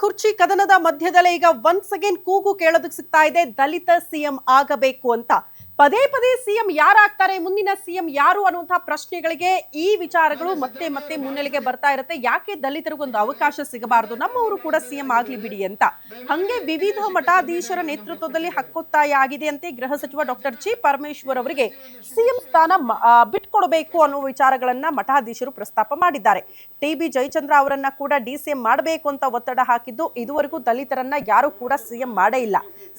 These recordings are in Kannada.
ಕುರ್ಚಿ ಕದನದ ಮಧ್ಯದಲ್ಲೇ ಈಗ ಒನ್ಸ್ ಅಗೇನ್ ಕೂಗು ಕೇಳೋದಕ್ಕೆ ಸಿಗ್ತಾ ಇದೆ. ದಲಿತ ಸಿಎಂ ಆಗಬೇಕು ಅಂತ. ಪದೇ ಪದೇ ಸಿಎಂ ಯಾರಾಗ್ತಾರೆ, ಮುಂದಿನ ಸಿಎಂ ಯಾರು ಅನ್ನುವಂತಹ ಪ್ರಶ್ನೆಗಳಿಗೆ ಈ ವಿಚಾರಗಳು ಮತ್ತೆ ಮತ್ತೆ ಮುನ್ನೆಲೆಗೆ ಬರ್ತಾ ಇರುತ್ತೆ. ಯಾಕೆ ದಲಿತರಿಗೊಂದು ಅವಕಾಶ ಸಿಗಬಾರದು? ನಮ್ಮವರು ಕೂಡ ಸಿಎಂ ಆಗ್ಲಿ ಬಿಡಿ ಅಂತ. ಹಂಗೆ ವಿವಿಧ ಮಠಾಧೀಶರ ನೇತೃತ್ವದಲ್ಲಿ ಹಕ್ಕೊತ್ತಾಯ ಆಗಿದೆ ಅಂತೆ ಗೃಹ ಸಚಿವ ಡಾಕ್ಟರ್ ಜಿ. ಪರಮೇಶ್ವರ್ ಅವರಿಗೆ ಸಿಎಂ ಸ್ಥಾನ ಬಿಟ್ಕೊಡಬೇಕು ಅನ್ನುವ ವಿಚಾರಗಳನ್ನ ಮಠಾಧೀಶರು ಪ್ರಸ್ತಾಪ ಮಾಡಿದ್ದಾರೆ. ಟಿ ಬಿ ಜಯಚಂದ್ರ ಅವರನ್ನ ಕೂಡ ಡಿ ಸಿಎಂ ಮಾಡಬೇಕು ಅಂತ ಒತ್ತಡ ಹಾಕಿದ್ದು ಇದುವರೆಗೂ ದಲಿತರನ್ನ ಯಾರು ಕೂಡ ಸಿಎಂ ಮಾಡೇ ಇಲ್ಲ.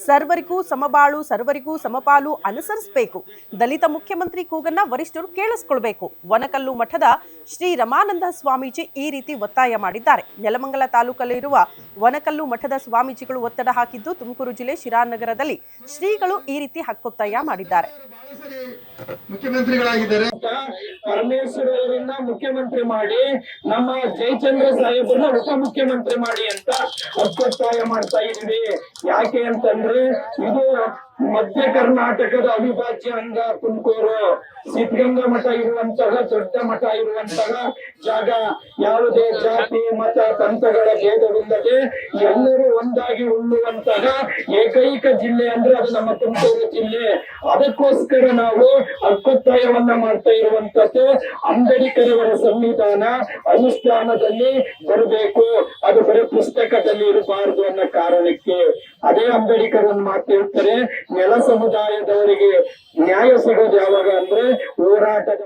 ಸರ್ವರಿಗೂ ಸಮಬಾಳು, ಸರ್ವರಿಗೂ ಸಮಪಾಲು ಅನುಸರಿಸಬೇಕು. ದಲಿತ ಮುಖ್ಯಮಂತ್ರಿ ಕೂಗನ್ನ ವರಿಷ್ಠರು ಕೇಳಿಸ್ಕೊಳ್ಬೇಕು. ವನಕಲ್ಲು ಮಠದ ಶ್ರೀ ರಮಾನಂದ ಸ್ವಾಮೀಜಿ ಈ ರೀತಿ ಒತ್ತಾಯ ಮಾಡಿದ್ದಾರೆ. ನೆಲಮಂಗಲ ತಾಲೂಕಲ್ಲಿರುವ ವನಕಲ್ಲು ಮಠದ ಸ್ವಾಮೀಜಿಗಳು ಒತ್ತಡ ಹಾಕಿದ್ದು ತುಮಕೂರು ಜಿಲ್ಲೆ ಶಿರಾನಗರದಲ್ಲಿ ಶ್ರೀಗಳು ಈ ರೀತಿ ಹಕ್ಕೊತ್ತಾಯ ಮಾಡಿದ್ದಾರೆ. ಮುಖ್ಯಮಂತ್ರಿಗಳಾಗಿದ್ದಾರೆ. ಪರಮೇಶ್ವರ್ ಅವರನ್ನ ಮುಖ್ಯಮಂತ್ರಿ ಮಾಡಿ, ನಮ್ಮ ಜಯಚಂದ್ರ ಸಾಹೇಬ್ರನ್ನ ಉಪಮುಖ್ಯಮಂತ್ರಿ ಮಾಡಿ ಅಂತ ಒತ್ತಾಯ ಮಾಡ್ತಾ ಇದೀವಿ ಯಾಕೆ ಅಂತಂದ್ರೆ ಇದು ಮಧ್ಯ ಕರ್ನಾಟಕದ ಅವಿಭಾಜ್ಯ ಅಂಗ ತುಮಕೂರು ಸಿದ್ಧಗಂಗಾ ಮಠ ಇರುವಂತಹ, ದೊಡ್ಡ ಮಠ ಇರುವಂತಹ ಜಾಗ. ಯಾವುದೇ ಜಾತಿ, ಮತ ತಂತ್ರಗಳ ಭೇದವಿಲ್ಲದೆ ಎಲ್ಲರೂ ಒಂದಾಗಿ ಉಳ್ಳುವಂತಹ ಏಕೈಕ ಜಿಲ್ಲೆ ಅಂದ್ರೆ ಅದು ನಮ್ಮ ತುಮಕೂರು ಜಿಲ್ಲೆ. ಅದಕ್ಕೋಸ್ಕರ ನಾವು ಹಕ್ಕೊತ್ತಾಯವನ್ನ ಮಾಡ್ತಾ ಇರುವಂತದ್ದು ಅಂಬೇಡ್ಕರವರ ಸಂವಿಧಾನ ಅನುಷ್ಠಾನದಲ್ಲಿ ಬರಬೇಕು. ಅದು ಬರೀ ಪುಸ್ತಕದಲ್ಲಿ ಇರಬಾರದು ಅನ್ನೋ ಕಾರಣಕ್ಕೆ. ಅದೇ ಅಂಬೇಡ್ಕರ್ ಮಾತು ಹೇಳ್ತಾರೆ, ನೆಲ ಸಮುದಾಯದವರಿಗೆ ನ್ಯಾಯ ಸಿಗೋದು ಯಾವಾಗ ಅಂದ್ರೆ ಹೋರಾಟದ